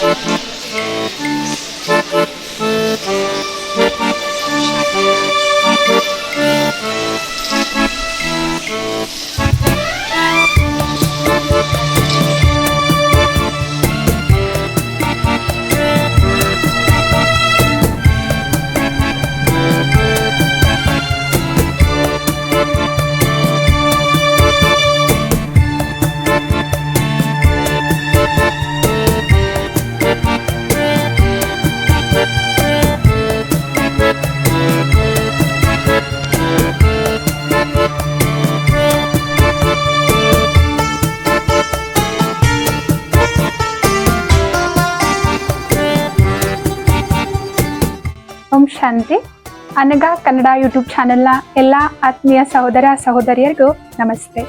ಓಂ ಶಾಂತಿ. Anaga Kannada YouTube ಚಾನೆಲ್ನ ಎಲ್ಲ ಆತ್ಮೀಯ ಸಹೋದರ ಸಹೋದರಿಯರಿಗೂ ನಮಸ್ತೆ.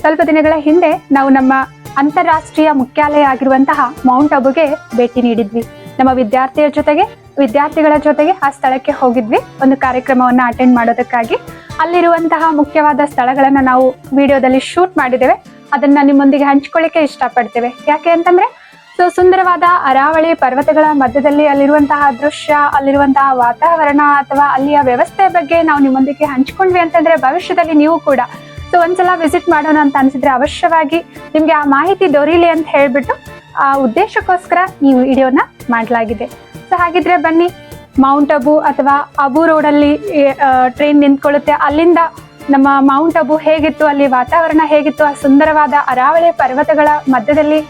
ಸ್ವಲ್ಪ ದಿನಗಳ ಹಿಂದೆ ನಾವು ನಮ್ಮ ಅಂತಾರಾಷ್ಟ್ರೀಯ ಮುಖ್ಯಾಲಯ ಆಗಿರುವಂತಹ ಮೌಂಟ್ ಅಬುಗೆ ಭೇಟಿ ನೀಡಿದ್ವಿ. ನಮ್ಮ ವಿದ್ಯಾರ್ಥಿಯ ಜೊತೆಗೆ, ವಿದ್ಯಾರ್ಥಿಗಳ ಜೊತೆಗೆ ಆ ಸ್ಥಳಕ್ಕೆ ಹೋಗಿದ್ವಿ. ಒಂದು ಕಾರ್ಯಕ್ರಮವನ್ನು ಅಟೆಂಡ್ ಮಾಡೋದಕ್ಕಾಗಿ. ಅಲ್ಲಿರುವಂತಹ ಮುಖ್ಯವಾದ ಸ್ಥಳಗಳನ್ನು ನಾವು ವಿಡಿಯೋದಲ್ಲಿ ಶೂಟ್ ಮಾಡಿದ್ದೇವೆ. ಅದನ್ನ ನಿಮ್ಮೊಂದಿಗೆ ಹಂಚ್ಕೊಳ್ಳಿಕ್ಕೆ ಇಷ್ಟಪಡ್ತೇವೆ. ಯಾಕೆ ಅಂತಂದ್ರೆ ಸೊ ಸುಂದರವಾದ ಅರಾವಳಿ ಪರ್ವತಗಳ ಮಧ್ಯದಲ್ಲಿ ಅಲ್ಲಿರುವಂತಹ ದೃಶ್ಯ, ಅಲ್ಲಿರುವಂತಹ ವಾತಾವರಣ ಅಥವಾ ಅಲ್ಲಿಯ ವ್ಯವಸ್ಥೆ ಬಗ್ಗೆ ನಾವು ನಿಮ್ಮೊಂದಿಗೆ ಹಂಚ್ಕೊಂಡ್ವಿ ಅಂತಂದ್ರೆ ಭವಿಷ್ಯದಲ್ಲಿ ನೀವು ಕೂಡ. ಸೊ ಒಂದ್ಸಲ ವಿಸಿಟ್ ಮಾಡೋಣ ಅಂತ ಅನ್ಸಿದ್ರೆ ಅವಶ್ಯವಾಗಿ ನಿಮ್ಗೆ ಆ ಮಾಹಿತಿ ದೊರೀಲಿ ಅಂತ ಹೇಳ್ಬಿಟ್ಟು ಆ ಉದ್ದೇಶಕ್ಕೋಸ್ಕರ ಈ ವಿಡಿಯೋನ ಮಾಡಲಾಗಿದೆ. ಸೊ ಹಾಗಿದ್ರೆ ಬನ್ನಿ ಮೌಂಟ್ ಅಬು ಅಥವಾ ಅಬು ರೋಡಲ್ಲಿ ಟ್ರೈನ್ ನಿಂತ್ಕೊಳ್ಳುತ್ತೆ. ಅಲ್ಲಿಂದ ನಮ್ಮ ಮೌಂಟ್ ಅಬು ಹೇಗಿತ್ತು, ಅಲ್ಲಿ ವಾತಾವರಣ ಹೇಗಿತ್ತು, ಆ ಸುಂದರವಾದ ಅರಾವಳಿ ಪರ್ವತಗಳ ಮಧ್ಯದಲ್ಲಿ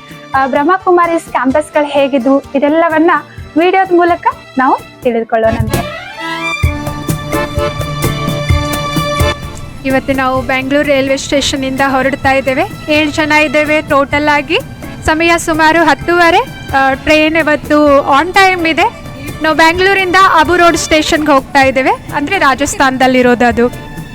ಬ್ರಹ್ಮಕುಮಾರಿಸ್ ಕ್ಯಾಂಪಸ್ಗಳು ಹೇಗಿದ್ವು ಇದೆಲ್ಲವನ್ನ ವಿಡಿಯೋದ ಮೂಲಕ ನಾವು ತಿಳಿದುಕೊಳ್ಳೋಣಂತೆ ಇವತ್ತು ನಾವು ಬೆಂಗಳೂರು ರೈಲ್ವೆ ಸ್ಟೇಷನ್ ಇಂದ ಹೊರಡ್ತಾ ಇದ್ದೇವೆ. ಏಳು ಜನ ಇದ್ದೇವೆ ಟೋಟಲ್ ಆಗಿ. ಸಮಯ ಸುಮಾರು ಹತ್ತುವರೆ. ಟ್ರೈನ್ ಇವತ್ತು ಆನ್ ಟೈಮ್ ಇದೆ. ನಾವು ಬೆಂಗಳೂರಿಂದ ಅಬು ರೋಡ್ ಸ್ಟೇಷನ್ಗೆ ಹೋಗ್ತಾ ಇದ್ದೇವೆ. ಅಂದ್ರೆ ರಾಜಸ್ಥಾನದಲ್ಲಿರೋದು ಅದು.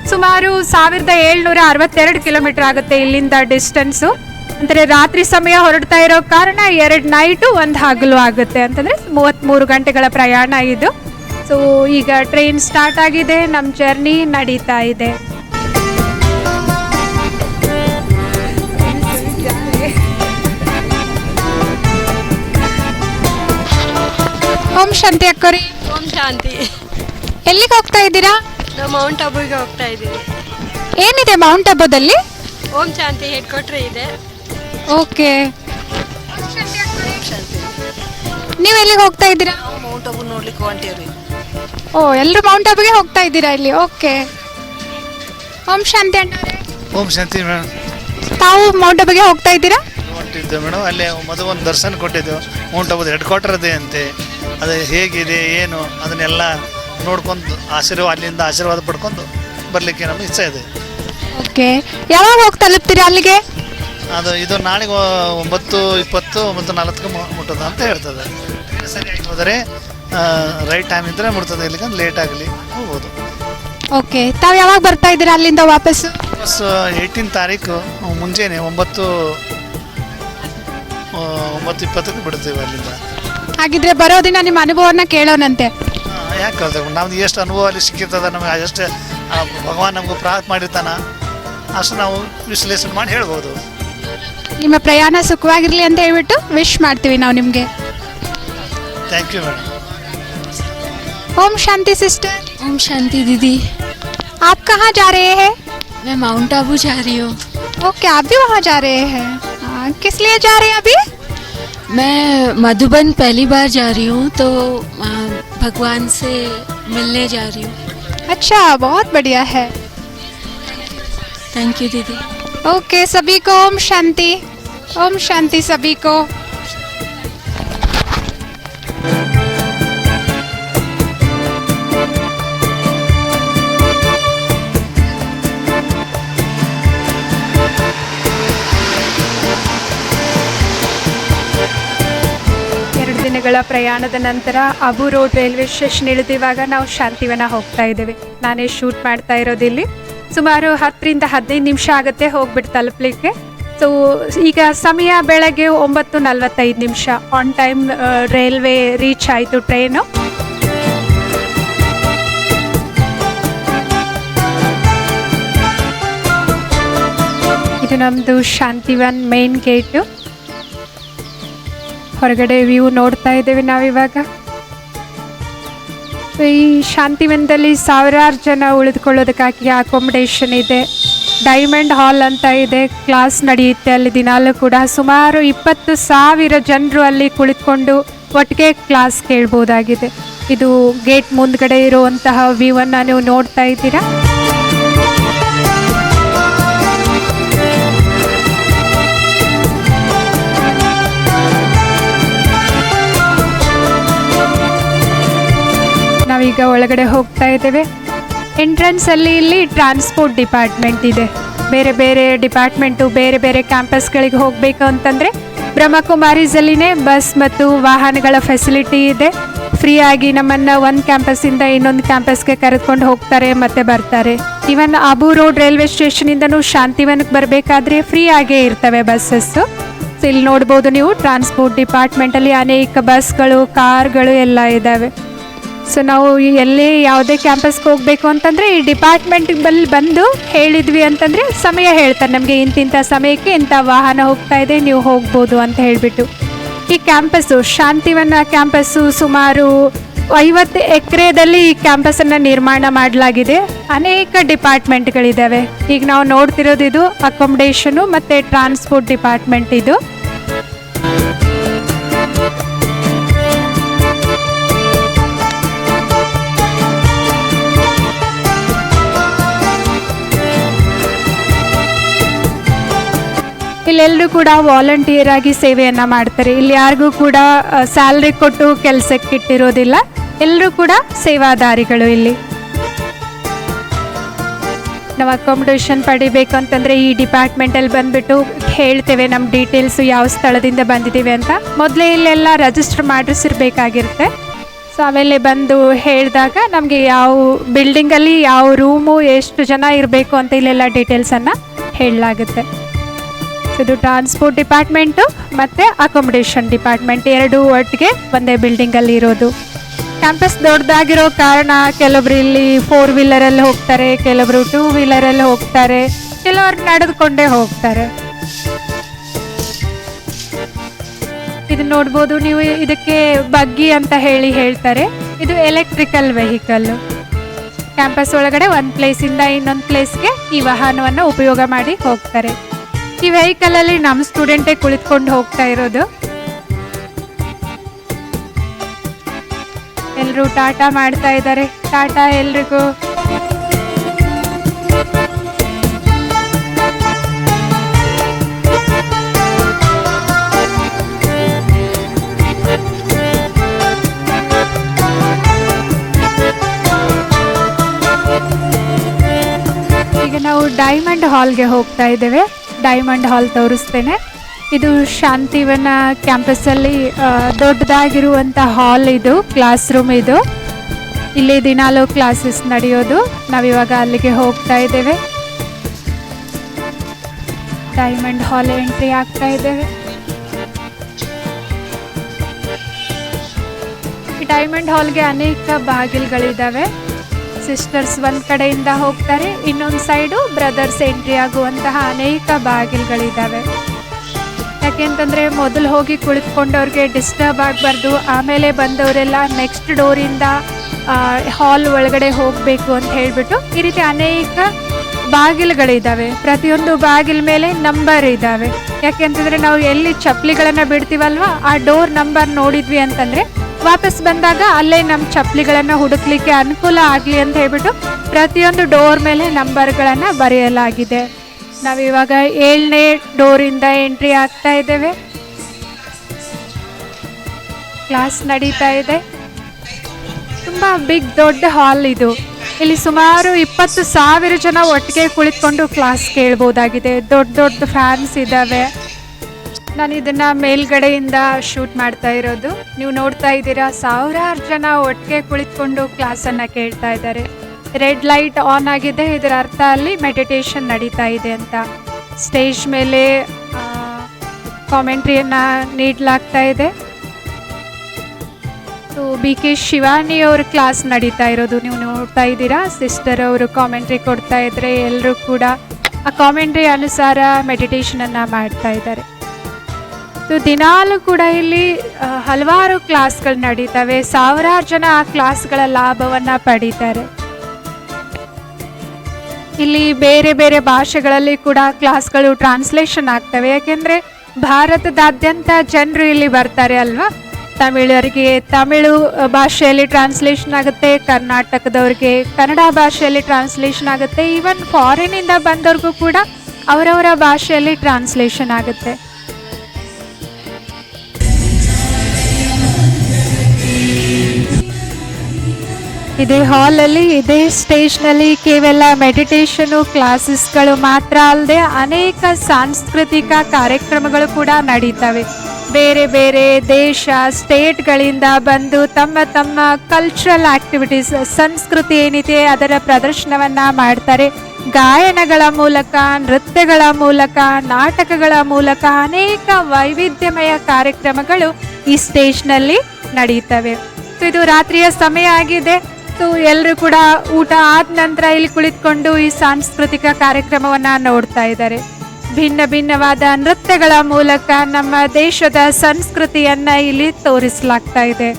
ಸುಮಾರು ಸಾವಿರದ ಏಳ್ನೂರ ಅರವತ್ತೆರಡು ಕಿಲೋಮೀಟರ್ ಆಗುತ್ತೆ ಇಲ್ಲಿಂದ ಡಿಸ್ಟೆನ್ಸು ಅಂದರೆ ರಾತ್ರಿ ಸಮಯ ಹೊರಡ್ತಾ ಇರೋ ಕಾರಣ ಎರಡು ನೈಟು ಒಂದು ಹಗಲು ಆಗುತ್ತೆ ಅಂತಂದರೆ ಮೂವತ್ತ್ಮೂರು ಗಂಟೆಗಳ ಪ್ರಯಾಣ ಇದು. ಸೊ ಈಗ ಟ್ರೈನ್ ಸ್ಟಾರ್ಟ್ ಆಗಿದೆ ನಮ್ಮ ಜರ್ನಿ ನಡೀತಾ ಇದೆ. ಓಂ ಶಾಂತಿ ಅಕ್ಕರಿ. ಓಂ ಶಾಂತಿ. ಎಲ್ಲಿಗೆ ಹೋಗ್ತಾ ಇದ್ದೀರಾ? ನಾವು ಮೌಂಟ್ ಅಬುಗೆ ಹೋಗ್ತಾ ಇದ್ದೀವಿ. ಏನಿದೆ ಮೌಂಟ್ ಅಬೋದಲ್ಲಿ ಓಂ ಶಾಂತಿ ಹೆಡ್ ಕ್ವಾರ್ಟರ್ ಇದೆ. ಓಕೆ. ಶಾಂತಿ ನೀವು ಎಲ್ಲಿಗೆ ಹೋಗ್ತಾ ಇದ್ದೀರಾ? ಮೌಂಟ್ ಅಬು ನೋಡ್ಲಿಕ್ಕೆ ಹೊಂಟೇವ್ರಿ ಓ ಎಲ್ಲರೂ ಮೌಂಟ್ ಅಬುಗೆ ಹೋಗ್ತಾ ಇದ್ದೀರಾ ಇಲ್ಲಿ? ಓಕೆ. ಓಂ ಶಾಂತಿ ಅಣ್ಣವ್ರೆ ಓಂ ಶಾಂತಿ ಮೇಡಮ್ ತಾವು ಮೌಂಟ್ ಅಬುಗೆ ಹೋಗ್ತಾ ಇದ್ದೀರಾ? ಹೊಂಟಿದ್ದೆ ಮೇಡಮ್ ಅಲ್ಲೇ ಮೊದಲು ಒಂದು ದರ್ಶನ ಕೊಟ್ಟಿದ್ದೆವು. ಮೌಂಟ್ ಹೆಡ್ ಕ್ವಾರ್ಟರ್ ಇದೆ ಅಂತೆ. ಅದು ಹೇಗಿದೆ ಏನು ಅದನ್ನೆಲ್ಲ ನೋಡ್ಕೊಂಡು ಆಶೀರ್ವಾದ ಅಲ್ಲಿಂದ ಆಶೀರ್ವಾದ ಪಡ್ಕೊಂಡು ಬರಲಿಕ್ಕೆ ನಮಗೆ ಇಚ್ಛೆ ಇದೆ. ಓಕೆ. ಯಾವಾಗ ಹೋಗಿ ತಲುಪ್ತೀರಾ ಅಲ್ಲಿಗೆ? ಅದು ಇದು ನಾಳೆಗೆ ಒ- ಒಂಬತ್ತು ಇಪ್ಪತ್ತು ಒಂಬತ್ತು ನಾಲ್ಕು ಮುಟ್ಟದ ಅಂತ ಹೇಳ್ತದೆ. ಸರಿಯಾಗಿ ಹೋದರೆ ರೈಟ್ ಟೈಮ್ ಇದ್ದರೆ ಮುಟ್ತದೆ ಇಲ್ಲಿಗೆ ಲೇಟ್ ಆಗಲಿ ಹೋಗ್ಬೋದು. ಓಕೆ ತಾವು ಯಾವಾಗ ಬರ್ತಾ ಇದ್ದೀರಾ ಅಲ್ಲಿಂದ ವಾಪಸ್ಸು ಬಸ್ ಏಯ್ಟೀನ್ ತಾರೀಕು ಮುಂಜಾನೆ ಒಂಬತ್ತು ಒಂಬತ್ತು ಇಪ್ಪತ್ತಕ್ಕೆ ಬಿಡ್ತೀವಿ ಅಲ್ಲಿಂದ. ಹಾಗಿದ್ರೆ ಬರೋ ದಿನ ನಿಮ್ಮ ಅನುಭವನ ಕೇಳೋನಂತೆ. ಯಾಕೆ ನಮ್ದು ಎಷ್ಟು ಅನುಭವ ಅಲ್ಲಿ ಸಿಕ್ಕಿರ್ತದ ನಮಗೆ ಎಷ್ಟು ಭಗವಾನ್ ನಮಗೂ ಪ್ರಾರ್ಥನೆ ಮಾಡಿರ್ತಾನ ಅಷ್ಟು ನಾವು ವಿಶ್ಲೇಷಣೆ ಮಾಡಿ ಹೇಳ್ಬೋದು. ನಿಮ್ಮ ಪ್ರಯಾಣ ಸುಖವಾಗಿರ್ಲಿ ಅಂತ ಹೇಳ್ಬಿಟ್ಟು ವಿಶ್ ಮಾಡ್ತೀವಿ ನಾವು ನಿಮಗೆ thank you madam Om Shanti sister Om Shanti दीदी आप कहाँ जा रहे हैं मैं माउंट आबू जा रही हूँ ओके आप भी वहाँ जा रहे हैं हाँ, किस लिए जा रहे हैं अभी मैं मधुबन पहली बार जा रही हूँ तो आ, भगवान से मिलने जा रही हूँ अच्छा बहुत बढ़िया है थैंक यू दीदी ओके सभी को ओम शांति ओम शांति सभी को ಎರಡು ದಿನಗಳ ಪ್ರಯಾಣದ ನಂತರ ಅಬು ರೋಡ್ ರೈಲ್ವೆ ಸ್ಟೇಷನ್ ಇಳಿದಿವಾಗ ನಾವು ಶಾಂತಿವನ ಹೋಗ್ತಾ ಇದ್ದೇವೆ ನಾನೇ ಶೂಟ್ ಮಾಡ್ತಾ ಇರೋದಿಲ್ಲಿ ಸುಮಾರು ಹತ್ತರಿಂದ ಹದಿನೈದು ನಿಮಿಷ ಆಗುತ್ತೆ ಹೋಗ್ಬಿಟ್ಟು ತಲುಪಲಿಕ್ಕೆ ಸೊ ಈಗ ಸಮಯ ಬೆಳಗ್ಗೆ ಒಂಬತ್ತು ನಲವತ್ತೈದು ನಿಮಿಷ. ಆನ್ ಟೈಮ್ ರೈಲ್ವೆ ರೀಚ್ ಆಯಿತು ಟ್ರೈನು ಇದು ನಮ್ಮದು ಶಾಂತಿವನ್ ಮೇನ್ ಗೇಟು ಹೊರಗಡೆ ವ್ಯೂ ನೋಡ್ತಾ ಇದ್ದೇವೆ ನಾವಿವಾಗ. ಈ ಶಾಂತಿವನದಲ್ಲಿ ಸಾವಿರಾರು ಜನ ಉಳಿದುಕೊಳ್ಳೋದಕ್ಕಾಗಿ ಅಕೊಮಡೇಷನ್ ಇದೆ. ಡೈಮಂಡ್ ಹಾಲ್ ಅಂತ ಇದೆ ಕ್ಲಾಸ್ ನಡೆಯುತ್ತೆ ಅಲ್ಲಿ ದಿನಾಲೂ ಕೂಡ. ಸುಮಾರು ಇಪ್ಪತ್ತು ಸಾವಿರ ಜನರು ಅಲ್ಲಿ ಕುಳಿತುಕೊಂಡು ಒಟ್ಟಿಗೆ ಕ್ಲಾಸ್ ಕೇಳ್ಬೋದಾಗಿದೆ. ಇದು ಗೇಟ್ ಮುಂದ್ಗಡೆ ಇರುವಂತಹ ವ್ಯೂವನ್ನು ನೀವು ನೋಡ್ತಾ ಇದ್ದೀರಾ? ನಾವೀಗ ಒಳಗಡೆ ಹೋಗ್ತಾ ಇದ್ದೇವೆ. ಎಂಟ್ರೆನ್ಸ್ ಅಲ್ಲಿ ಇಲ್ಲಿ ಟ್ರಾನ್ಸ್ಪೋರ್ಟ್ ಡಿಪಾರ್ಟ್ಮೆಂಟ್ ಇದೆ. ಬೇರೆ ಬೇರೆ ಡಿಪಾರ್ಟ್ಮೆಂಟು ಬೇರೆ ಬೇರೆ ಕ್ಯಾಂಪಸ್ಗಳಿಗೆ ಹೋಗಬೇಕು ಅಂತಂದರೆ ಬ್ರಹ್ಮಕುಮಾರೀಸಲ್ಲಿನೇ ಬಸ್ ಮತ್ತು ವಾಹನಗಳ ಫೆಸಿಲಿಟಿ ಇದೆ. ಫ್ರೀ ಆಗಿ ನಮ್ಮನ್ನು ಒಂದು ಕ್ಯಾಂಪಸ್ಸಿಂದ ಇನ್ನೊಂದು ಕ್ಯಾಂಪಸ್ಗೆ ಕರೆದುಕೊಂಡು ಹೋಗ್ತಾರೆ ಮತ್ತೆ ಬರ್ತಾರೆ. ಇವನ್ ಅಬು ರೋಡ್ ರೈಲ್ವೆ ಸ್ಟೇಷನಿಂದನೂ ಶಾಂತಿವನಕ್ಕೆ ಬರಬೇಕಾದ್ರೆ ಫ್ರೀ ಆಗೇ ಇರ್ತವೆ ಬಸ್ಸಸ್ಸು ಇಲ್ಲಿ ನೋಡ್ಬೋದು ನೀವು ಟ್ರಾನ್ಸ್ಪೋರ್ಟ್ ಡಿಪಾರ್ಟ್ಮೆಂಟಲ್ಲಿ ಅನೇಕ ಬಸ್ಗಳು ಕಾರ್ಗಳು ಎಲ್ಲ ಇದ್ದಾವೆ ಸೊ ನಾವು ಎಲ್ಲಿ ಯಾವುದೇ ಕ್ಯಾಂಪಸ್ಗೆ ಹೋಗಬೇಕು ಅಂತಂದರೆ ಈ ಡಿಪಾರ್ಟ್ಮೆಂಟಿಗೆ ಬಲ್ಲಿ ಬಂದು ಹೇಳಿದ್ವಿ ಅಂತಂದರೆ ಸಮಯ ಹೇಳ್ತಾರೆ. ನಮಗೆ ಇಂತಿಂಥ ಸಮಯಕ್ಕೆ ಇಂಥ ವಾಹನ ಹೋಗ್ತಾ ಇದೆ, ನೀವು ಹೋಗ್ಬೋದು ಅಂತ ಹೇಳಿಬಿಟ್ಟು. ಈ ಕ್ಯಾಂಪಸ್ಸು ಶಾಂತಿವನ ಕ್ಯಾಂಪಸ್ಸು ಸುಮಾರು ಐವತ್ತು ಎಕರೆದಲ್ಲಿ ಈ ಕ್ಯಾಂಪಸನ್ನು ನಿರ್ಮಾಣ ಮಾಡಲಾಗಿದೆ. ಅನೇಕ ಡಿಪಾರ್ಟ್ಮೆಂಟ್ಗಳಿದ್ದಾವೆ ಈಗ ನಾವು ನೋಡ್ತಿರೋದು ಇದು ಅಕೊಮಡೇಷನು ಮತ್ತು ಟ್ರಾನ್ಸ್ಪೋರ್ಟ್ ಡಿಪಾರ್ಟ್ಮೆಂಟ್ ಇದು. ಇಲ್ಲೆಲ್ಲರೂ ಕೂಡ ವಾಲಂಟಿಯರ್ ಆಗಿ ಸೇವೆಯನ್ನ ಮಾಡ್ತಾರೆ. ಇಲ್ಲಿ ಯಾರಿಗೂ ಕೂಡ ಸ್ಯಾಲ್ರಿ ಕೊಟ್ಟು ಕೆಲಸಕ್ಕೆ ಇಟ್ಟಿರೋದಿಲ್ಲ. ಎಲ್ಲರೂ ಕೂಡ ಸೇವಾದಾರಿಗಳು ಇಲ್ಲಿ. ನಾವು ಅಕಾಮಿಡೇಷನ್ ಪಡಿಬೇಕು ಅಂತಂದರೆ ಈ ಡಿಪಾರ್ಟ್ಮೆಂಟಲ್ಲಿ ಬಂದುಬಿಟ್ಟು ಹೇಳ್ತೇವೆ. ನಮ್ಮ ಡೀಟೇಲ್ಸ್ ಯಾವ ಸ್ಥಳದಿಂದ ಬಂದಿದ್ದೀವಿ ಅಂತ. ಮೊದಲೇ ಇಲ್ಲೆಲ್ಲ ರಿಜಿಸ್ಟರ್ ಮಾಡಿಸಿರ್ಬೇಕಾಗಿರುತ್ತೆ. ಸೊ ಆಮೇಲೆ ಬಂದು ಹೇಳಿದಾಗ ನಮಗೆ ಯಾವ ಬಿಲ್ಡಿಂಗಲ್ಲಿ ಯಾವ ರೂಮು ಎಷ್ಟು ಜನ ಇರಬೇಕು ಅಂತ ಇಲ್ಲೆಲ್ಲ ಡೀಟೇಲ್ಸನ್ನು ಹೇಳಲಾಗುತ್ತೆ. ಇದು ಟ್ರಾನ್ಸ್ಪೋರ್ಟ್ ಡಿಪಾರ್ಟ್ಮೆಂಟ್ ಮತ್ತು ಅಕೊಮಡೇಷನ್ ಡಿಪಾರ್ಟ್ಮೆಂಟ್ ಎರಡೂ ಒಟ್ಟಿಗೆ ಒಂದೇ ಬಿಲ್ಡಿಂಗಲ್ಲಿ ಇರೋದು. ಕ್ಯಾಂಪಸ್ ದೊಡ್ಡದಾಗಿರೋ ಕಾರಣ ಕೆಲವರು ಇಲ್ಲಿ ಫೋರ್ ವೀಲರಲ್ಲಿ ಹೋಗ್ತಾರೆ, ಕೆಲವರು ಟೂ ವೀಲರಲ್ಲಿ ಹೋಗ್ತಾರೆ, ಕೆಲವರು ನಡೆದುಕೊಂಡೇ ಹೋಗ್ತಾರೆ. ಇದು ನೋಡ್ಬೋದು ನೀವು ಇದಕ್ಕೆ ಬಗ್ಗಿ ಅಂತ ಹೇಳಿ ಹೇಳ್ತಾರೆ. ಇದು ಎಲೆಕ್ಟ್ರಿಕಲ್ ವೆಹಿಕಲ್ ಕ್ಯಾಂಪಸ್ ಒಳಗಡೆ ಒಂದು ಪ್ಲೇಸಿಂದ ಇನ್ನೊಂದು ಪ್ಲೇಸ್ಗೆ ಈ ವಾಹನವನ್ನು ಉಪಯೋಗ ಮಾಡಿ ಹೋಗ್ತಾರೆ. ಈ ವೆಹಿಕಲ್ ಅಲ್ಲಿ ನಮ್ಮ ಸ್ಟೂಡೆಂಟೇ ಕುಳಿತುಕೊಂಡು ಹೋಗ್ತಾ ಇರೋದು. ಎಲ್ಲರೂ ಟಾಟಾ ಮಾಡ್ತಾ ಇದ್ದಾರೆ. ಟಾಟಾ, ಎಲ್ರಿಗೂ. ಈಗ ನಾವು ಡೈಮಂಡ್ ಹಾಲ್ಗೆ ಹೋಗ್ತಾ ಇದ್ದೇವೆ. ಡೈಮಂಡ್ ಹಾಲ್ ತೋರಿಸ್ತೇನೆ. ಇದು ಶಾಂತಿವನ ಕ್ಯಾಂಪಸ್ಸಲ್ಲಿ ದೊಡ್ಡದಾಗಿರುವಂಥ ಹಾಲ್ ಇದು ಕ್ಲಾಸ್ ರೂಮ್ ಇದು. ಇಲ್ಲಿ ದಿನಾಲೂ ಕ್ಲಾಸಸ್ ನಡೆಯೋದು. ನಾವಿವಾಗ ಅಲ್ಲಿಗೆ ಹೋಗ್ತಾ ಇದ್ದೇವೆ. ಡೈಮಂಡ್ ಹಾಲ್ ಎಂಟ್ರಿ ಆಗ್ತಾ ಇದ್ದೇವೆ. ಡೈಮಂಡ್ ಹಾಲ್ಗೆ ಅನೇಕ ಬಾಗಿಲುಗಳಿದ್ದಾವೆ. ಸಿಸ್ಟರ್ಸ್ ಒಂದು ಕಡೆಯಿಂದ ಹೋಗ್ತಾರೆ, ಇನ್ನೊಂದು ಸೈಡು ಬ್ರದರ್ಸ್ ಎಂಟ್ರಿ ಆಗುವಂತಹ ಅನೇಕ ಬಾಗಿಲುಗಳಿದ್ದಾವೆ ಯಾಕೆಂತಂದ್ರೆ ಮೊದಲು ಹೋಗಿ ಕುಳಿತುಕೊಂಡವ್ರಿಗೆ ಡಿಸ್ಟರ್ಬ್ ಆಗಬಾರ್ದು, ಆಮೇಲೆ ಬಂದವರೆಲ್ಲ ನೆಕ್ಸ್ಟ್ ಡೋರಿಂದ ಹಾಲ್ ಒಳಗಡೆ ಹೋಗಬೇಕು ಅಂತ ಹೇಳಿಬಿಟ್ಟು ಈ ರೀತಿ ಅನೇಕ ಬಾಗಿಲುಗಳಿದ್ದಾವೆ ಪ್ರತಿಯೊಂದು ಬಾಗಿಲ ಮೇಲೆ ನಂಬರ್ ಇದ್ದಾವೆ ಯಾಕೆಂತಂದ್ರೆ ನಾವು ಎಲ್ಲಿ ಚಪ್ಪಲಿಗಳನ್ನು ಬಿಡ್ತೀವಲ್ವ, ಆ ಡೋರ್ ನಂಬರ್ ನೋಡಿದ್ವಿ ಅಂತಂದರೆ ವಾಪಸ್ ಬಂದಾಗ ಅಲ್ಲೇ ನಮ್ಮ ಚಪ್ಪಲಿಗಳನ್ನು ಹುಡುಕ್ಲಿಕ್ಕೆ ಅನುಕೂಲ ಆಗಲಿ ಅಂತ ಹೇಳ್ಬಿಟ್ಟು ಪ್ರತಿಯೊಂದು ಡೋರ್ ಮೇಲೆ ನಂಬರ್ಗಳನ್ನು ಬರೆಯಲಾಗಿದೆ. ನಾವಿವಾಗ ಏಳನೇ ಡೋರಿಂದ ಎಂಟ್ರಿ ಆಗ್ತಾ ಇದ್ದೇವೆ. ಕ್ಲಾಸ್ ನಡೀತಾ ಇದೆ. ತುಂಬ ಬಿಗ್ ದೊಡ್ಡ ಹಾಲ್ ಇದು. ಇಲ್ಲಿ ಸುಮಾರು ಇಪ್ಪತ್ತು ಸಾವಿರ ಜನ ಒಟ್ಟಿಗೆ ಕುಳಿತುಕೊಂಡು ಕ್ಲಾಸ್ ಕೇಳ್ಬೋದಾಗಿದೆ. ದೊಡ್ಡ ದೊಡ್ಡ ಫ್ಯಾನ್ಸ್ ಇದ್ದಾವೆ. ನಾನು ಇದನ್ನ ಮೇಲ್ಗಡೆಯಿಂದ ಶೂಟ್ ಮಾಡ್ತಾ ಇರೋದು. ನೀವು ನೋಡ್ತಾ ಇದ್ದೀರಾ, ಸಾವಿರಾರು ಜನ ಒಟ್ಟಿಗೆ ಕುಳಿತುಕೊಂಡು ಕ್ಲಾಸನ್ನು ಕೇಳ್ತಾ ಇದ್ದಾರೆ. ರೆಡ್ ಲೈಟ್ ಆನ್ ಆಗಿದೆ, ಇದರ ಅರ್ಥ ಅಲ್ಲಿ ಮೆಡಿಟೇಷನ್ ನಡೀತಾ ಇದೆ ಅಂತ. ಸ್ಟೇಜ್ ಮೇಲೆ ಕಾಮೆಂಟ್ರಿಯನ್ನು ನೀಡಲಾಗ್ತಾ ಇದೆ. ಬಿ ಕೆ ಶಿವಾನಿ ಅವ್ರ ಕ್ಲಾಸ್ ನಡೀತಾ ಇರೋದು. ನೀವು ನೋಡ್ತಾ ಇದ್ದೀರಾ ಸಿಸ್ಟರ್ ಅವರು ಕಾಮೆಂಟ್ರಿ ಕೊಡ್ತಾ ಇದ್ರೆ ಎಲ್ಲರೂ ಕೂಡ ಆ ಕಾಮೆಂಟ್ರಿ ಅನುಸಾರ ಮೆಡಿಟೇಷನನ್ನು ಮಾಡ್ತಾ ಇದ್ದಾರೆ. ಸೊ ದಿನಾಲೂ ಕೂಡ ಇಲ್ಲಿ ಹಲವಾರು ಕ್ಲಾಸ್ಗಳು ನಡೀತವೆ. ಸಾವಿರಾರು ಜನ ಆ ಕ್ಲಾಸ್ಗಳ ಲಾಭವನ್ನು ಪಡೀತಾರೆ. ಇಲ್ಲಿ ಬೇರೆ ಬೇರೆ ಭಾಷೆಗಳಲ್ಲಿ ಕೂಡ ಕ್ಲಾಸ್ಗಳು ಟ್ರಾನ್ಸ್ಲೇಷನ್ ಆಗ್ತವೆ. ಯಾಕೆಂದರೆ ಭಾರತದಾದ್ಯಂತ ಜನರು ಇಲ್ಲಿ ಬರ್ತಾರೆ ಅಲ್ವಾ? ತಮಿಳರಿಗೆ ತಮಿಳು ಭಾಷೆಯಲ್ಲಿ ಟ್ರಾನ್ಸ್ಲೇಷನ್ ಆಗುತ್ತೆ, ಕರ್ನಾಟಕದವ್ರಿಗೆ ಕನ್ನಡ ಭಾಷೆಯಲ್ಲಿ ಟ್ರಾನ್ಸ್ಲೇಷನ್ ಆಗುತ್ತೆ. ಈವನ್ ಫಾರಿನಿಂದ ಬಂದವ್ರಿಗೂ ಕೂಡ ಅವರವರ ಭಾಷೆಯಲ್ಲಿ ಟ್ರಾನ್ಸ್ಲೇಷನ್ ಆಗುತ್ತೆ. ಇದೇ ಹಾಲಲ್ಲಿ, ಇದೇ ಸ್ಟೇಜ್ನಲ್ಲಿ ಕೇವಲ ಮೆಡಿಟೇಷನು, ಕ್ಲಾಸಸ್ಗಳು ಮಾತ್ರ ಅಲ್ಲದೆ ಅನೇಕ ಸಾಂಸ್ಕೃತಿಕ ಕಾರ್ಯಕ್ರಮಗಳು ಕೂಡ ನಡೀತವೆ. ಬೇರೆ ಬೇರೆ ದೇಶ, ಸ್ಟೇಟ್ಗಳಿಂದ ಬಂದು ತಮ್ಮ ತಮ್ಮ ಕಲ್ಚರಲ್ ಆಕ್ಟಿವಿಟೀಸ್ ಸಂಸ್ಕೃತಿ ಏನಿದೆ ಅದರ ಪ್ರದರ್ಶನವನ್ನು ಮಾಡ್ತಾರೆ. ಗಾಯನಗಳ ಮೂಲಕ, ನೃತ್ಯಗಳ ಮೂಲಕ, ನಾಟಕಗಳ ಮೂಲಕ ಅನೇಕ ವೈವಿಧ್ಯಮಯ ಕಾರ್ಯಕ್ರಮಗಳು ಈ ಸ್ಟೇಜ್ನಲ್ಲಿ ನಡೆಯುತ್ತವೆ ಇದು ರಾತ್ರಿಯ ಸಮಯ ಆಗಿದೆ. ಸೊ ಎಲ್ಲರೂ ಕೂಡ ಊಟ ಆದ ನಂತರ ಇಲ್ಲಿ ಕುಳಿತುಕೊಂಡು ಈ ಸಾಂಸ್ಕೃತಿಕ ಕಾರ್ಯಕ್ರಮವನ್ನ ನೋಡ್ತಾ ಇದ್ದಾರೆ. ಭಿನ್ನ ಭಿನ್ನವಾದ ನೃತ್ಯಗಳ ಮೂಲಕ ನಮ್ಮ ದೇಶದ ಸಂಸ್ಕೃತಿಯನ್ನ ಇಲ್ಲಿ ತೋರಿಸಲಾಗ್ತಾ ಇದೆ.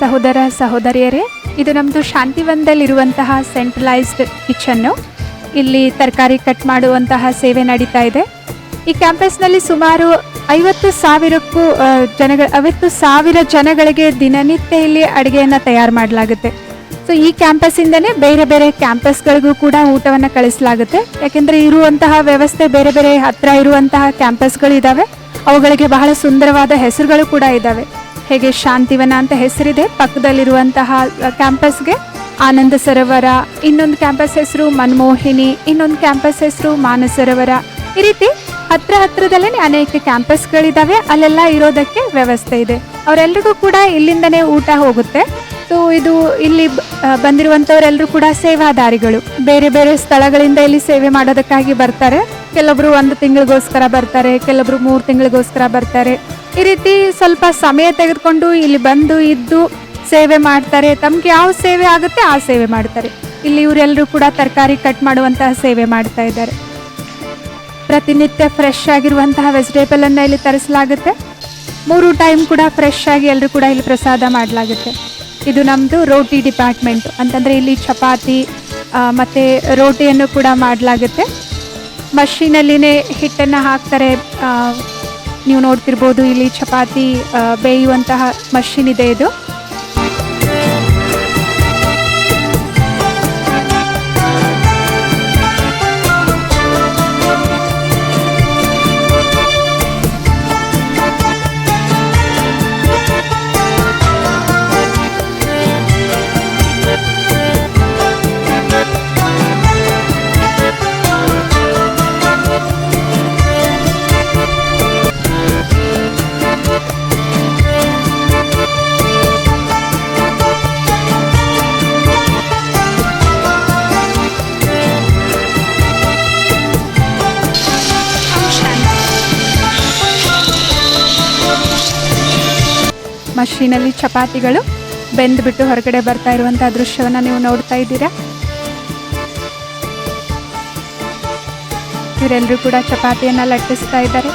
ಸಹೋದರ ಸಹೋದರಿಯರೇ, ಇದು ನಮ್ಮದು ಶಾಂತಿವನದಲ್ಲಿರುವಂತಹ ಸೆಂಟ್ರಲೈಸ್ಡ್ ಕಿಚನ್ನು ಇಲ್ಲಿ ತರಕಾರಿ ಕಟ್ ಮಾಡುವಂತಹ ಸೇವೆ ನಡೀತಾ ಇದೆ. ಈ ಕ್ಯಾಂಪಸ್ನಲ್ಲಿ ಸುಮಾರು ಐವತ್ತು ಸಾವಿರಕ್ಕೂ ಜನ ಐವತ್ತು ಸಾವಿರ ಜನಗಳಿಗೆ ದಿನನಿತ್ಯ ಇಲ್ಲಿ ಅಡುಗೆಯನ್ನು ತಯಾರು ಮಾಡಲಾಗುತ್ತೆ. ಸೊ ಈ ಕ್ಯಾಂಪಸ್ಸಿಂದನೇ ಬೇರೆ ಬೇರೆ ಕ್ಯಾಂಪಸ್ಗಳಿಗೂ ಕೂಡ ಊಟವನ್ನು ಕಳಿಸಲಾಗುತ್ತೆ. ಯಾಕೆಂದರೆ ಇರುವಂತಹ ವ್ಯವಸ್ಥೆ ಬೇರೆ ಬೇರೆ ಹತ್ರ ಇರುವಂತಹ ಕ್ಯಾಂಪಸ್ಗಳಿದ್ದಾವೆ ಅವುಗಳಿಗೆ ಬಹಳ ಸುಂದರವಾದ ಹೆಸರುಗಳು ಕೂಡ ಇದ್ದಾವೆ ಹೇಗೆ ಶಾಂತಿವನ ಅಂತ ಹೆಸರಿದೆ. ಪಕ್ಕದಲ್ಲಿರುವಂತಹ ಕ್ಯಾಂಪಸ್ಗೆ ಆನಂದ ಸರೋವರ, ಇನ್ನೊಂದು ಕ್ಯಾಂಪಸ್ ಹೆಸರು ಮನಮೋಹಿನಿ, ಇನ್ನೊಂದು ಕ್ಯಾಂಪಸ್ ಹೆಸರು ಮಾನಸರೋವರ. ಈ ರೀತಿ ಹತ್ರ ಹತ್ರದಲ್ಲೇ ಅನೇಕ ಕ್ಯಾಂಪಸ್ಗಳಿದ್ದಾವೆ ಅಲ್ಲೆಲ್ಲ ಇರೋದಕ್ಕೆ ವ್ಯವಸ್ಥೆ ಇದೆ. ಅವರೆಲ್ಲರಿಗೂ ಕೂಡ ಇಲ್ಲಿಂದನೇ ಊಟ ಹೋಗುತ್ತೆ. ಸೊ ಇದು ಇಲ್ಲಿ ಬಂದಿರುವಂಥವರೆಲ್ಲರೂ ಕೂಡ ಸೇವಾದಾರಿಗಳು ಬೇರೆ ಬೇರೆ ಸ್ಥಳಗಳಿಂದ ಇಲ್ಲಿ ಸೇವೆ ಮಾಡೋದಕ್ಕಾಗಿ ಬರ್ತಾರೆ. ಕೆಲವೊಬ್ರು ಒಂದು ತಿಂಗಳಿಗೋಸ್ಕರ ಬರ್ತಾರೆ ಕೆಲವೊಬ್ರು ಮೂರು ತಿಂಗಳಿಗೋಸ್ಕರ ಬರ್ತಾರೆ. ಈ ರೀತಿ ಸ್ವಲ್ಪ ಸಮಯ ತೆಗೆದುಕೊಂಡು ಇಲ್ಲಿ ಬಂದು ಇದ್ದು ಸೇವೆ ಮಾಡ್ತಾರೆ. ತಮ್ಗೆ ಯಾವ ಸೇವೆ ಆಗುತ್ತೆ ಆ ಸೇವೆ ಮಾಡ್ತಾರೆ. ಇಲ್ಲಿ ಇವರೆಲ್ಲರೂ ಕೂಡ ತರಕಾರಿ ಕಟ್ ಮಾಡುವಂತಹ ಸೇವೆ ಮಾಡ್ತಾ ಇದ್ದಾರೆ. ಪ್ರತಿನಿತ್ಯ ಫ್ರೆಶ್ ಆಗಿರುವಂತಹ ವೆಜಿಟೇಬಲ್ ಅನ್ನ ಇಲ್ಲಿ ತರಿಸಲಾಗುತ್ತೆ. ಮೂರು ಟೈಮ್ ಕೂಡ ಫ್ರೆಶ್ ಆಗಿ ಎಲ್ಲರೂ ಕೂಡ ಇಲ್ಲಿ ಪ್ರಸಾದ ಮಾಡಲಾಗುತ್ತೆ. ಇದು ನಮ್ಮದು ರೋಟಿ ಡಿಪಾರ್ಟ್ಮೆಂಟ್ ಅಂತಂದರೆ ಇಲ್ಲಿ ಚಪಾತಿ ಮತ್ತು ರೋಟಿಯನ್ನು ಕೂಡ ಮಾಡಲಾಗುತ್ತೆ. ಮಷೀನಲ್ಲಿನೇ ಹಿಟ್ಟನ್ನು ಹಾಕ್ತಾರೆ. ನೀವು ನೋಡ್ತಿರ್ಬೋದು ಇಲ್ಲಿ ಚಪಾತಿ ಬೇಯುವಂತಹ ಮಷೀನ್ ಇದೆ ಇದು. ಮಷೀನಲ್ಲಿ ಚಪಾತಿಗಳು ಬೆಂದ್ಬಿಟ್ಟು ಹೊರಗಡೆ ಬರ್ತಾ ಇರುವಂತಹ ದೃಶ್ಯವನ್ನು ನೀವು ನೋಡ್ತಾ ಇದ್ದೀರಾ? ಇವರೆಲ್ಲರೂ ಕೂಡ ಚಪಾತಿಯನ್ನು ಲಟ್ಟಿಸ್ತಾ ಇದ್ದಾರೆ.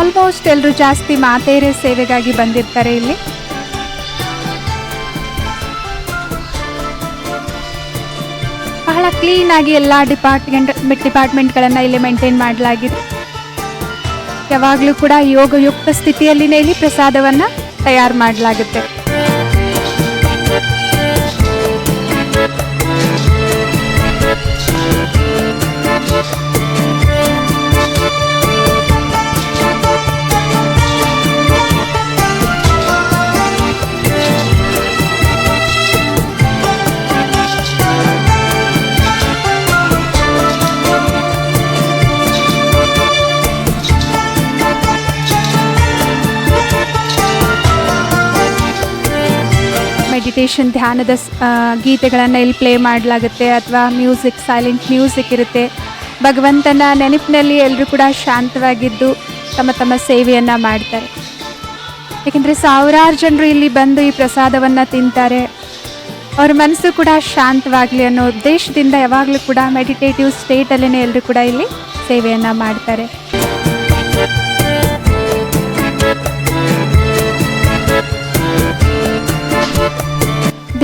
ಆಲ್ಮೋಸ್ಟ್ ಎಲ್ಲರೂ ಜಾಸ್ತಿ ಮಾತೇರೆ ಸೇವೆಗಾಗಿ ಬಂದಿರ್ತಾರೆ ಇಲ್ಲಿ. ಬಹಳ ಕ್ಲೀನಾಗಿ ಎಲ್ಲ ಡಿಪಾರ್ಟ್ಮೆಂಟ್ ಡಿಪಾರ್ಟ್ಮೆಂಟ್ಗಳನ್ನು ಇಲ್ಲಿ ಮೇಂಟೈನ್ ಮಾಡಲಾಗಿದೆ. ಯಾವಾಗಲೂ ಕೂಡ ಯೋಗಯುಕ್ತ ಸ್ಥಿತಿಯಲ್ಲಿನೇ ಇಲ್ಲಿ ಪ್ರಸಾದವನ್ನು ತಯಾರು ಮಾಡಲಾಗುತ್ತೆ. ಮೆಡಿಟೇಷನ್ ಧ್ಯಾನದ ಗೀತೆಗಳನ್ನು ಇಲ್ಲಿ ಪ್ಲೇ ಮಾಡಲಾಗುತ್ತೆ ಅಥವಾ ಮ್ಯೂಸಿಕ್ ಸೈಲೆಂಟ್ ಮ್ಯೂಸಿಕ್ ಇರುತ್ತೆ. ಭಗವಂತನ ನೆನಪಿನಲ್ಲಿ ಎಲ್ಲರೂ ಕೂಡ ಶಾಂತವಾಗಿದ್ದು ತಮ್ಮ ತಮ್ಮ ಸೇವೆಯನ್ನು ಮಾಡ್ತಾರೆ. ಏಕೆಂದರೆ ಸಾವಿರಾರು ಜನರು ಇಲ್ಲಿ ಬಂದು ಈ ಪ್ರಸಾದವನ್ನು ತಿಂತಾರೆ. ಅವ್ರ ಮನಸ್ಸು ಕೂಡ ಶಾಂತವಾಗಲಿ ಅನ್ನೋ ಉದ್ದೇಶದಿಂದ ಯಾವಾಗಲೂ ಕೂಡ ಮೆಡಿಟೇಟಿವ್ ಸ್ಟೇಟಲ್ಲೇ ಎಲ್ಲರೂ ಕೂಡ ಇಲ್ಲಿ ಸೇವೆಯನ್ನು ಮಾಡ್ತಾರೆ.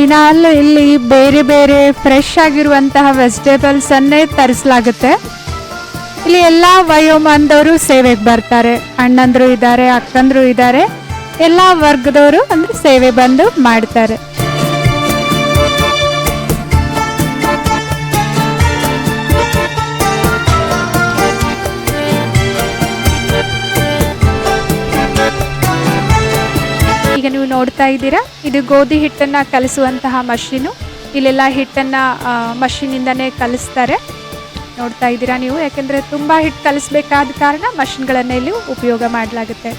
ದಿನಾಲು ಇಲ್ಲಿ ಬೇರೆ ಬೇರೆ ಫ್ರೆಶ್ ಆಗಿರುವಂತಹ ವೆಜಿಟೇಬಲ್ಸ್ ಅನ್ನೇ ತರಿಸಲಾಗುತ್ತೆ. ಇಲ್ಲಿ ಎಲ್ಲ ವಯೋಮಾನದವರು ಸೇವೆಗೆ ಬರ್ತಾರೆ. ಅಣ್ಣಂದ್ರು ಇದ್ದಾರೆ, ಅಕ್ಕಂದ್ರು ಇದ್ದಾರೆ. ಎಲ್ಲ ವರ್ಗದವರು ಅಂದ್ರೆ ಸೇವೆ ಬಂದು ಮಾಡ್ತಾರೆ. ನೋಡ್ತಾ ಇದ್ದೀರಾ? ಇದು ಗೋಧಿ ಹಿಟ್ಟನ್ನ ಕಲಿಸುವಂತಹ ಮಷೀನು. ಇಲ್ಲೆಲ್ಲ ಹಿಟ್ಟನ್ನ ಮಷೀನಿಂದನೇ ಕಲಿಸ್ತಾರೆ. ನೋಡ್ತಾ ಇದ್ದೀರಾ ನೀವು? ಯಾಕೆಂದರೆ ತುಂಬಾ ಹಿಟ್ಟು ಕಲಿಸ್ಬೇಕಾದ ಕಾರಣ ಮಷಿನ್ಗಳನ್ನು ಇಲ್ಲಿ ಉಪಯೋಗ ಮಾಡಲಾಗುತ್ತೆ.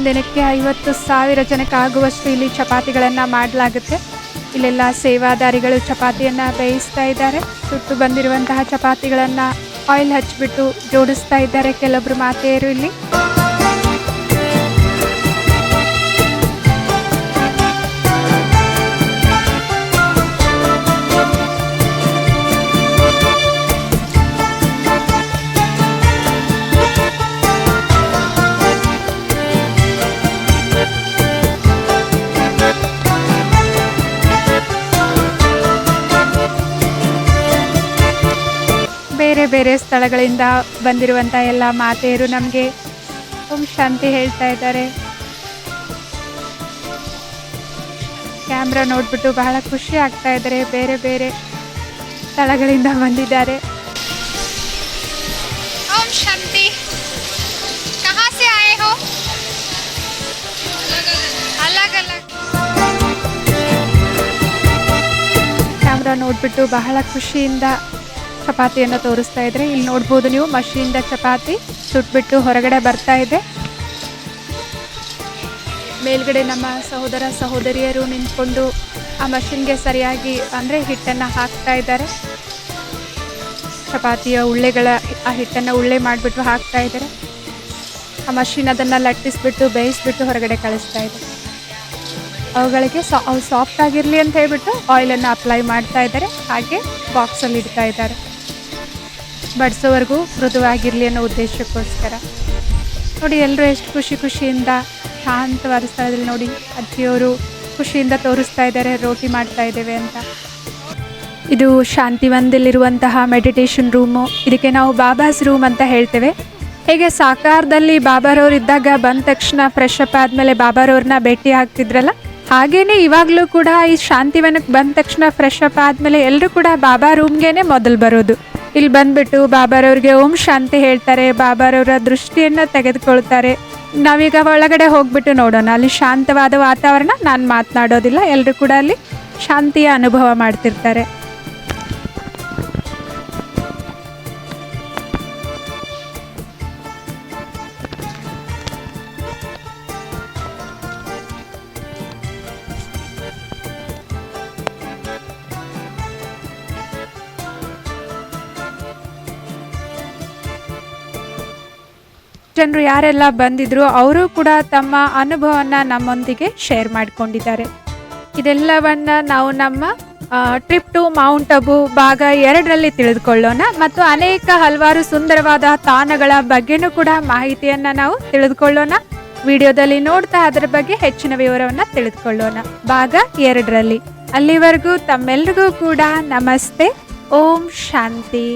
ಒಂದಿನಕ್ಕೆ ಐವತ್ತು ಸಾವಿರ ಜನಕ್ಕೆ ಆಗುವಷ್ಟು ಇಲ್ಲಿ ಚಪಾತಿಗಳನ್ನು ಮಾಡಲಾಗುತ್ತೆ. ಇಲ್ಲೆಲ್ಲ ಸೇವಾದಾರಿಗಳು ಚಪಾತಿಯನ್ನು ಬೇಯಿಸ್ತಾ ಇದ್ದಾರೆ. ಸುಟ್ಟು ಬಂದಿರುವಂತಹ ಚಪಾತಿಗಳನ್ನು ಆಯಿಲ್ ಹಚ್ಚಿಬಿಟ್ಟು ಜೋಡಿಸ್ತಾ ಇದ್ದಾರೆ. ಕೆಲವೊಬ್ಬರು ಮಾತೆಯರು ಇಲ್ಲಿ. ಬೇರೆ ಸ್ಥಳಗಳಿಂದ ಬಂದಿರುವಂಥ ಎಲ್ಲ ಮಾತೆಯರು ನಮಗೆ ಓಂ ಶಾಂತಿ ಹೇಳ್ತಾ ಇದ್ದಾರೆ. ಕ್ಯಾಮ್ರಾ ನೋಡ್ಬಿಟ್ಟು ಬಹಳ ಖುಷಿ ಆಗ್ತಾ ಇದ್ದಾರೆ. ಬೇರೆ ಬೇರೆ ಸ್ಥಳಗಳಿಂದ ಬಂದಿದ್ದಾರೆ. ಓಂ ಕ್ಯಾಮ್ರಾ ನೋಡಿಬಿಟ್ಟು ಬಹಳ ಖುಷಿಯಿಂದ ಚಪಾತಿಯನ್ನು ತೋರಿಸ್ತಾ ಇದ್ರೆ ಇಲ್ಲಿ ನೋಡ್ಬೋದು ನೀವು ಮಷಿನಿಂದ ಚಪಾತಿ ಸುಟ್ಬಿಟ್ಟು ಹೊರಗಡೆ ಬರ್ತಾ ಇದೆ. ಮೇಲ್ಗಡೆ ನಮ್ಮ ಸಹೋದರ ಸಹೋದರಿಯರು ನಿಂತ್ಕೊಂಡು ಆ ಮಷಿನ್ಗೆ ಸರಿಯಾಗಿ ಅಂದರೆ ಹಿಟ್ಟನ್ನು ಹಾಕ್ತಾ ಇದ್ದಾರೆ. ಚಪಾತಿಯ ಉಳ್ಳೆಗಳ ಆ ಹಿಟ್ಟನ್ನು ಉಳ್ಳೆ ಮಾಡಿಬಿಟ್ಟು ಹಾಕ್ತಾ ಇದ್ದಾರೆ. ಆ ಮಷಿನ್ ಅದನ್ನು ಲಟ್ಟಿಸ್ಬಿಟ್ಟು, ಬೇಯಿಸ್ಬಿಟ್ಟು ಹೊರಗಡೆ ಕಳಿಸ್ತಾ ಇದೆ. ಅವುಗಳಿಗೆ ಸಾ ಅವು ಸಾಫ್ಟ್ ಆಗಿರಲಿ ಅಂತ ಹೇಳ್ಬಿಟ್ಟು ಆಯಿಲನ್ನು ಅಪ್ಲೈ ಮಾಡ್ತಾ ಇದ್ದಾರೆ. ಹಾಗೆ ಬಾಕ್ಸಲ್ಲಿ ಇಡ್ತಾ ಇದ್ದಾರೆ. ಬಡಿಸೋವರೆಗೂ ಮೃದುವಾಗಿರಲಿ ಅನ್ನೋ ಉದ್ದೇಶಕ್ಕೋಸ್ಕರ. ನೋಡಿ ಎಲ್ಲರೂ ಎಷ್ಟು ಖುಷಿ ಖುಷಿಯಿಂದ ಶಾಂತವಾದ ಸ್ಥಳದಲ್ಲಿ ನೋಡಿ ಅಜ್ಜಿಯವರು ಖುಷಿಯಿಂದ ತೋರಿಸ್ತಾ ಇದ್ದಾರೆ, ರೋಟಿ ಮಾಡ್ತಾ ಇದ್ದೇವೆ ಅಂತ. ಇದು ಶಾಂತಿವನದಲ್ಲಿರುವಂತಹ ಮೆಡಿಟೇಷನ್ ರೂಮು ಇದಕ್ಕೆ ನಾವು ಬಾಬಾಸ್ ರೂಮ್ ಅಂತ ಹೇಳ್ತೇವೆ. ಹೇಗೆ ಸಾಕಾರದಲ್ಲಿ ಬಾಬಾರವ್ರು ಇದ್ದಾಗ ಬಂದ ತಕ್ಷಣ ಫ್ರೆಶ್ ಅಪ್ ಆದಮೇಲೆ ಬಾಬಾರವ್ರನ್ನ ಭೇಟಿ ಆಗ್ತಿದ್ರಲ್ಲ? ಹಾಗೇನೆ ಇವಾಗಲೂ ಕೂಡ ಈ ಶಾಂತಿವನಕ್ಕೆ ಬಂದ ತಕ್ಷಣ ಫ್ರೆಶ್ ಅಪ್ ಆದಮೇಲೆ ಎಲ್ಲರೂ ಕೂಡ ಬಾಬಾ ರೂಮ್ಗೇನೆ ಮೊದಲು ಬರೋದು. ಇಲ್ಲಿ ಬಂದ್ಬಿಟ್ಟು ಬಾಬಾರವ್ರಿಗೆ ಓಂ ಶಾಂತಿ ಹೇಳ್ತಾರೆ. ಬಾಬಾರವರ ದೃಷ್ಟಿಯನ್ನು ತೆಗೆದುಕೊಳ್ತಾರೆ. ನಾವೀಗ ಒಳಗಡೆ ಹೋಗ್ಬಿಟ್ಟು ನೋಡೋಣ. ಅಲ್ಲಿ ಶಾಂತವಾದ ವಾತಾವರಣ. ನಾನು ಮಾತನಾಡೋದಿಲ್ಲ. ಎಲ್ಲರೂ ಕೂಡ ಅಲ್ಲಿ ಶಾಂತಿಯ ಅನುಭವ ಮಾಡ್ತಿರ್ತಾರೆ. ಜನರು ಯಾರೆಲ್ಲ ಬಂದಿದ್ರು ಅವರು ಕೂಡ ತಮ್ಮ ಅನುಭವನ ನಮ್ಮೊಂದಿಗೆ ಶೇರ್ ಮಾಡ್ಕೊಂಡಿದ್ದಾರೆ. ಇದೆಲ್ಲವನ್ನ ನಾವು ನಮ್ಮ ಟ್ರಿಪ್ ಟು ಮೌಂಟ್ ಅಬು ಭಾಗ ಎರಡರಲ್ಲಿ ತಿಳಿದುಕೊಳ್ಳೋಣ ಮತ್ತು ಅನೇಕ ಹಲವಾರು ಸುಂದರವಾದ ತಾಣಗಳ ಬಗ್ಗೆನೂ ಕೂಡ ಮಾಹಿತಿಯನ್ನ ನಾವು ತಿಳಿದುಕೊಳ್ಳೋಣ. ವಿಡಿಯೋದಲ್ಲಿ ನೋಡ್ತಾ ಅದರ ಬಗ್ಗೆ ಹೆಚ್ಚಿನ ವಿವರವನ್ನ ತಿಳಿದುಕೊಳ್ಳೋಣ. ಭಾಗ ಎರಡರಲ್ಲಿ. ಅಲ್ಲಿವರೆಗೂ ತಮ್ಮೆಲ್ರಿಗೂ ಕೂಡ ನಮಸ್ತೆ. ಓಂ ಶಾಂತಿ.